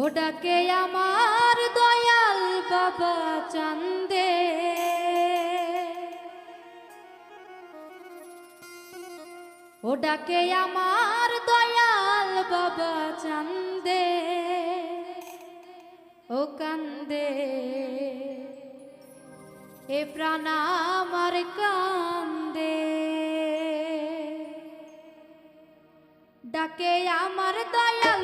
ও ডাকে আমার দয়াল বাবা চান্দে। ও ডাকে আমার দয়াল বাবা চান্দে। ও কান্দে। এ প্রাণ আমার কান্দে। ডাকে আমার দয়াল